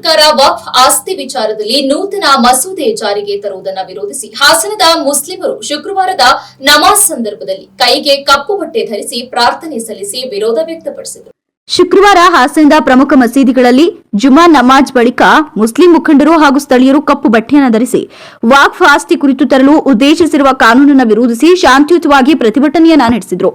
ಸರ್ಕಾರ ವಕ್ಫ್ ಆಸ್ತಿ ವಿಚಾರದಲ್ಲಿ ನೂತನ ಮಸೂದೆ ಜಾರಿಗೆ ತರುವುದನ್ನು ವಿರೋಧಿಸಿ ಹಾಸನದ ಮುಸ್ಲಿಮರು ಶುಕ್ರವಾರದ ನಮಾಜ್ ಸಂದರ್ಭದಲ್ಲಿ ಕೈಗೆ ಕಪ್ಪು ಬಟ್ಟೆ ಧರಿಸಿ ಪ್ರಾರ್ಥನೆ ಸಲ್ಲಿಸಿ ವಿರೋಧ ವ್ಯಕ್ತಪಡಿಸಿದರು. ಶುಕ್ರವಾರ ಹಾಸನದ ಪ್ರಮುಖ ಮಸೀದಿಗಳಲ್ಲಿ ಜುಮಾ ನಮಾಜ್ ಬಳಿಕ ಮುಸ್ಲಿಂ ಮುಖಂಡರು ಹಾಗೂ ಸ್ಥಳೀಯರು ಕಪ್ಪು ಬಟ್ಟೆಯನ್ನು ಧರಿಸಿ ವಾಕ್ಫ್ ಆಸ್ತಿ ಕುರಿತು ತರಲು ಉದ್ದೇಶಿಸಿರುವ ಕಾನೂನನ್ನು ವಿರೋಧಿಸಿ ಶಾಂತಿಯುತವಾಗಿ ಪ್ರತಿಭಟನೆಯನ್ನ ನಡೆಸಿದರು.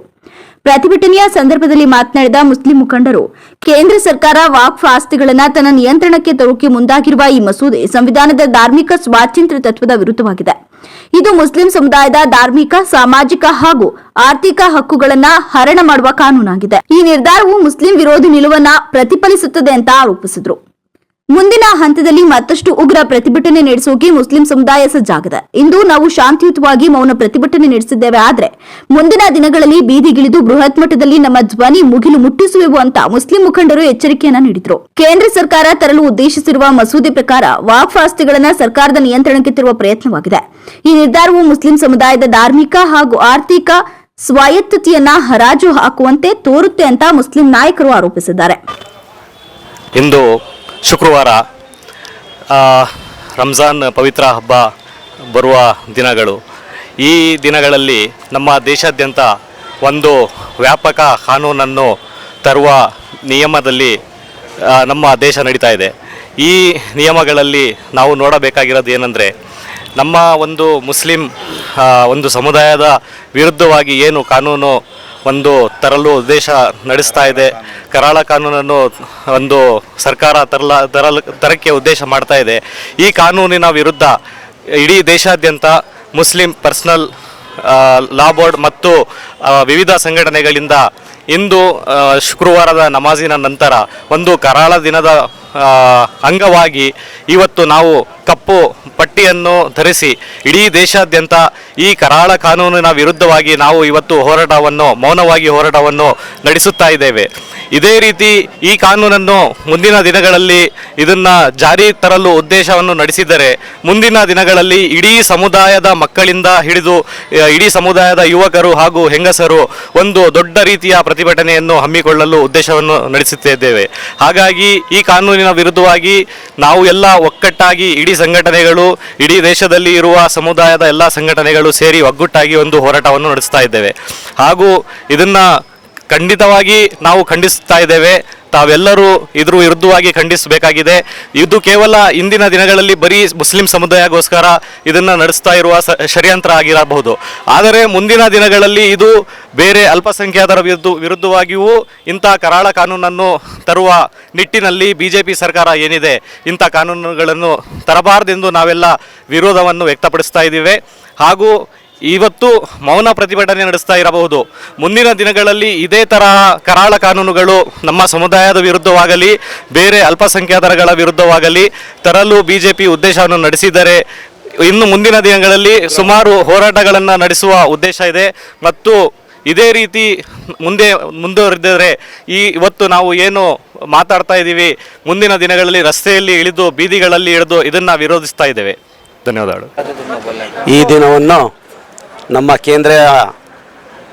ಪ್ರತಿಭಟನೆಯ ಸಂದರ್ಭದಲ್ಲಿ ಮಾತನಾಡಿದ ಮುಸ್ಲಿಂ ಮುಖಂಡರು, ಕೇಂದ್ರ ಸರ್ಕಾರ ವಾಕ್ ಆಸ್ತಿಗಳನ್ನು ತನ್ನ ನಿಯಂತ್ರಣಕ್ಕೆ ತರೋಕೆ ಮುಂದಾಗಿರುವ ಈ ಮಸೂದೆ ಸಂವಿಧಾನದ ಧಾರ್ಮಿಕ ಸ್ವಾತಂತ್ರ್ಯ ತತ್ವದ ವಿರುದ್ಧವಾಗಿದೆ. ಇದು ಮುಸ್ಲಿಂ ಸಮುದಾಯದ ಧಾರ್ಮಿಕ, ಸಾಮಾಜಿಕ ಹಾಗೂ ಆರ್ಥಿಕ ಹಕ್ಕುಗಳನ್ನ ಹರಣ ಮಾಡುವ ಕಾನೂನಾಗಿದೆ. ಈ ನಿರ್ಧಾರವು ಮುಸ್ಲಿಂ ವಿರೋಧಿ ನಿಲುವನ್ನ ಪ್ರತಿಫಲಿಸುತ್ತದೆ ಅಂತ ಆರೋಪಿಸಿದ್ರು. ಮುಂದಿನ ಹಂತದಲ್ಲಿ ಮತ್ತಷ್ಟು ಉಗ್ರ ಪ್ರತಿಭಟನೆ ನಡೆಸೋಕೆ ಮುಸ್ಲಿಂ ಸಮುದಾಯ ಸಜ್ಜಾಗಿದೆ. ಇಂದು ನಾವು ಶಾಂತಿಯುತವಾಗಿ ಮೌನ ಪ್ರತಿಭಟನೆ ನಡೆಸಿದ್ದೇವೆ. ಆದರೆ ಮುಂದಿನ ದಿನಗಳಲ್ಲಿ ಬೀದಿಗಿಳಿದು ಬೃಹತ್ ಮಟ್ಟದಲ್ಲಿ ನಮ್ಮ ಧ್ವನಿ ಮುಗಿಲು ಮುಟ್ಟಿಸುವೆವು ಅಂತ ಮುಸ್ಲಿಂ ಮುಖಂಡರು ಎಚ್ಚರಿಕೆಯನ್ನ ನೀಡಿದ್ರು. ಕೇಂದ್ರ ಸರ್ಕಾರ ತರಲು ಉದ್ದೇಶಿಸಿರುವ ಮಸೂದೆ ಪ್ರಕಾರ ವಾಕ್ ಆಸ್ತಿಗಳನ್ನ ಸರ್ಕಾರದ ನಿಯಂತ್ರಣಕ್ಕೆ ತರುವ ಪ್ರಯತ್ನವಾಗಿದೆ. ಈ ನಿರ್ಧಾರವು ಮುಸ್ಲಿಂ ಸಮುದಾಯದ ಧಾರ್ಮಿಕ ಹಾಗೂ ಆರ್ಥಿಕ ಸ್ವಾಯತ್ತತೆಯನ್ನ ಹರಾಜು ಹಾಕುವಂತೆ ತೋರುತ್ತೆ ಅಂತ ಮುಸ್ಲಿಂ ನಾಯಕರು ಆರೋಪಿಸಿದ್ದಾರೆ. ಇಂದು ಶುಕ್ರವಾರ ರಂಜಾನ್ ಪವಿತ್ರ ಹಬ್ಬ ಬರುವ ದಿನಗಳು. ಈ ದಿನಗಳಲ್ಲಿ ನಮ್ಮ ದೇಶಾದ್ಯಂತ ಒಂದು ವ್ಯಾಪಕ ಕಾನೂನನ್ನು ತರುವ ನಿಯಮದಲ್ಲಿ ನಮ್ಮ ದೇಶ ನಡೀತಾ ಇದೆ. ಈ ನಿಯಮಗಳಲ್ಲಿ ನಾವು ನೋಡಬೇಕಾಗಿರೋದು ಏನಂದರೆ, ನಮ್ಮ ಒಂದು ಮುಸ್ಲಿಂ ಒಂದು ಸಮುದಾಯದ ವಿರುದ್ಧವಾಗಿ ಏನು ಕಾನೂನು ಒಂದು ತರಲು ಉದ್ದೇಶ ನಡೆಸ್ತಾ ಇದೆ. ಕರಾಳ ಕಾನೂನನ್ನು ಒಂದು ಸರ್ಕಾರ ತರಲ, ತರಲು, ತರಕ್ಕೆ ಉದ್ದೇಶ ಮಾಡ್ತಾ ಇದೆ. ಈ ಕಾನೂನಿನ ವಿರುದ್ಧ ಇಡೀ ದೇಶಾದ್ಯಂತ ಮುಸ್ಲಿಂ ಪರ್ಸ್ನಲ್ ಲಾ ಬೋರ್ಡ್ ಮತ್ತು ವಿವಿಧ ಸಂಘಟನೆಗಳಿಂದ ಇಂದು ಶುಕ್ರವಾರದ ನಮಾಜಿನ ನಂತರ ಒಂದು ಕರಾಳ ದಿನದ ಅಂಗವಾಗಿ ಇವತ್ತು ನಾವು ಕಪ್ಪು ಪಟ್ಟಿಯನ್ನು ಧರಿಸಿ ಇಡೀ ದೇಶಾದ್ಯಂತ ಈ ಕರಾಳ ಕಾನೂನಿನ ವಿರುದ್ಧವಾಗಿ ನಾವು ಇವತ್ತು ಹೋರಾಟವನ್ನು, ಮೌನವಾಗಿ ಹೋರಾಟವನ್ನು ನಡೆಸುತ್ತಾ ಇದ್ದೇವೆ. ಇದೇ ರೀತಿ ಈ ಕಾನೂನನ್ನು ಮುಂದಿನ ದಿನಗಳಲ್ಲಿ ಇದನ್ನು ಜಾರಿ ತರಲು ಉದ್ದೇಶವನ್ನು ನಡೆಸಿದರೆ ಮುಂದಿನ ದಿನಗಳಲ್ಲಿ ಇಡೀ ಸಮುದಾಯದ ಮಕ್ಕಳಿಂದ ಹಿಡಿದು ಇಡೀ ಸಮುದಾಯದ ಯುವಕರು ಹಾಗೂ ಹೆಂಗಸರು ಒಂದು ದೊಡ್ಡ ರೀತಿಯ ಪ್ರತಿಭಟನೆಯನ್ನು ಹಮ್ಮಿಕೊಳ್ಳಲು ಉದ್ದೇಶವನ್ನು ನಡೆಸುತ್ತಿದ್ದೇವೆ. ಹಾಗಾಗಿ ಈ ಕಾನೂನಿನ ವಿರುದ್ಧವಾಗಿ ನಾವು ಎಲ್ಲ ಒಕ್ಕಟ್ಟಾಗಿ ಇಡೀ ಸಂಘಟನೆಗಳು, ಇಡೀ ದೇಶದಲ್ಲಿ ಇರುವ ಸಮುದಾಯದ ಎಲ್ಲ ಸಂಘಟನೆಗಳು ಸೇರಿ ಒಗ್ಗಟ್ಟಾಗಿ ಒಂದು ಹೋರಾಟವನ್ನು ನಡೆಸ್ತಾ ಇದ್ದೇವೆ. ಹಾಗೂ ಇದನ್ನ ಖಂಡಿತವಾಗಿ ನಾವು ಖಂಡಿಸ್ತಾ ಇದ್ದೇವೆ. ತಾವೆಲ್ಲರೂ ಇದ್ರ ವಿರುದ್ಧವಾಗಿ ಖಂಡಿಸಬೇಕಾಗಿದೆ. ಇದು ಕೇವಲ ಇಂದಿನ ದಿನಗಳಲ್ಲಿ ಬರೀ ಮುಸ್ಲಿಂ ಸಮುದಾಯಗೋಸ್ಕರ ಇದನ್ನು ನಡೆಸ್ತಾ ಇರುವ ಷಡ್ಯಂತ್ರ ಆಗಿರಬಹುದು. ಆದರೆ ಮುಂದಿನ ದಿನಗಳಲ್ಲಿ ಇದು ಬೇರೆ ಅಲ್ಪಸಂಖ್ಯಾತರ ವಿರುದ್ಧ, ವಿರುದ್ಧವಾಗಿಯೂ ಇಂಥ ಕರಾಳ ಕಾನೂನನ್ನು ತರುವ ನಿಟ್ಟಿನಲ್ಲಿ ಬಿ ಜೆ ಪಿ ಸರ್ಕಾರ ಏನಿದೆ, ಇಂಥ ಕಾನೂನುಗಳನ್ನು ತರಬಾರದೆಂದು ನಾವೆಲ್ಲ ವಿರೋಧವನ್ನು ವ್ಯಕ್ತಪಡಿಸ್ತಾ ಇದ್ದೀವಿ. ಹಾಗೂ ಇವತ್ತು ಮೌನ ಪ್ರತಿಭಟನೆ ನಡೆಸ್ತಾ ಇರಬಹುದು. ಮುಂದಿನ ದಿನಗಳಲ್ಲಿ ಇದೇ ತರಹ ಕರಾಳ ಕಾನೂನುಗಳು ನಮ್ಮ ಸಮುದಾಯದ ವಿರುದ್ಧವಾಗಲಿ ಬೇರೆ ಅಲ್ಪಸಂಖ್ಯಾತರಗಳ ವಿರುದ್ಧವಾಗಲಿ ತರಲು ಬಿ ಜೆ ಪಿ ಉದ್ದೇಶವನ್ನು ನಡೆಸಿದರೆ ಇನ್ನು ಮುಂದಿನ ದಿನಗಳಲ್ಲಿ ಸುಮಾರು ಹೋರಾಟಗಳನ್ನು ನಡೆಸುವ ಉದ್ದೇಶ ಇದೆ. ಮತ್ತು ಇದೇ ರೀತಿ ಮುಂದೆ ಮುಂದುವರೆದಿದ್ರೆ ಈ ಇವತ್ತು ನಾವು ಏನು ಮಾತಾಡ್ತಾ ಇದ್ದೀವಿ ಮುಂದಿನ ದಿನಗಳಲ್ಲಿ ರಸ್ತೆಯಲ್ಲಿ ಇಳಿದು ಬೀದಿಗಳಲ್ಲಿ ಇಳಿದು ಇದನ್ನು ವಿರೋಧಿಸ್ತಾ ಇದ್ದೇವೆ. ಧನ್ಯವಾದಗಳು. ಈ ದಿನವನ್ನು ನಮ್ಮ ಕೇಂದ್ರ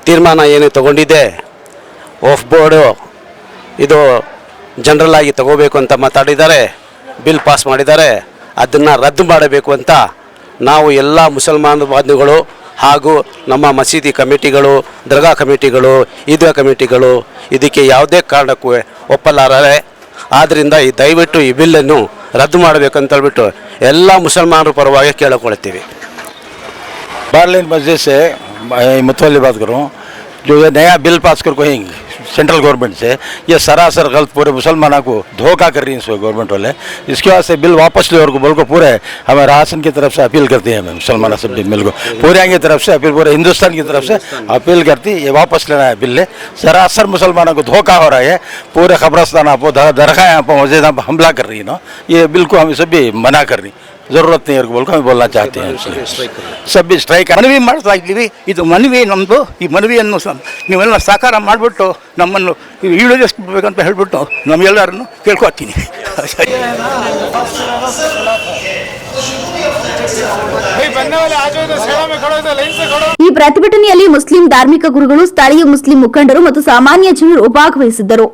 ತೀರ್ಮಾನ ಏನು ತಗೊಂಡಿದೆ ಆಫ್ ಬೋರ್ಡು ಇದು ಜನರಲ್ ಆಗಿ ತಗೋಬೇಕು ಅಂತ ಮಾತಾಡಿದ್ದಾರೆ ಬಿಲ್ ಪಾಸ್ ಮಾಡಿದ್ದಾರೆ, ಅದನ್ನು ರದ್ದು ಮಾಡಬೇಕು ಅಂತ ನಾವು ಎಲ್ಲ ಮುಸಲ್ಮಾನ ಬಾಂಧವಗಳು ಹಾಗೂ ನಮ್ಮ ಮಸೀದಿ ಕಮಿಟಿಗಳು, ದರ್ಗಾ ಕಮಿಟಿಗಳು, ಈದ್ಗಾ ಕಮಿಟಿಗಳು ಇದಕ್ಕೆ ಯಾವುದೇ ಕಾರಣಕ್ಕೂ ಒಪ್ಪಲಾರರೆ. ಆದ್ದರಿಂದ ಈ ದಯವಿಟ್ಟು ಈ ಬಿಲ್ಲನ್ನು ರದ್ದು ಮಾಡಬೇಕಂತ ಹೇಳ್ಬಿಟ್ಟು ಎಲ್ಲ ಮುಸಲ್ಮಾನರ ಪರವಾಗಿ ಕೇಳಿಕೊಳ್ತೀವಿ बारलिन मस्जिद से मुतवली बात करूँ, जो ये नया बिल पास कर कहीं सेंट्रल गवर्नमेंट से, ये सरासर गलत पूरे मुसलमानों को धोखा कर रही है इसको गवर्नमेंट वाले। इसके वास्ते बिल वापस ले और को बोल को पूरे हमें राशन की तरफ़ से अपील करती है हमें, मुसलमान सब बिल को। पूरे की तरफ़ से, अपील पूरे हिंदुस्तान की तरफ़ से अपील करती, ये वापस लेना है बिल सरासर मुसलमानों को धोखा हो रहा है, पूरे खबरस्तान आप दरगाह आप मस्जिद आप हमला कर रही है ना, ये बिल को हम सभी मना कर रही ज़रूरत नहीं है बोल को हम बोलना चाहते हैं इसलिए सभी स्ट्राइक ಮನವಿ ಮಾಡ್ತಾ ಇದ್ದೀವಿ ಇದು ಮನವಿ ನಮ್ಮದು ಈ ಮನವಿಯನ್ನು ಸ- ನೀವೆಲ್ಲ ಸಾಕಾರ ಮಾಡಿಬಿಟ್ಟು ನಮ್ಮನ್ನು ಈಡೇರಿಸ್ಬೇಕಂತ ಹೇಳ್ಬಿಟ್ಟು ನಮ್ಮೆಲ್ಲರನ್ನು ಕೇಳ್ಕೊತೀನಿ ಈ ಪ್ರತಿಭಟನೆಯಲ್ಲಿ ಮುಸ್ಲಿಂ ಧಾರ್ಮಿಕ ಗುರುಗಳು ಸ್ಥಳೀಯ ಮುಸ್ಲಿಂ ಮುಖಂಡರು ಮತ್ತು ಸಾಮಾನ್ಯ ಜನರು ಭಾಗವಹಿಸಿದ್ದರು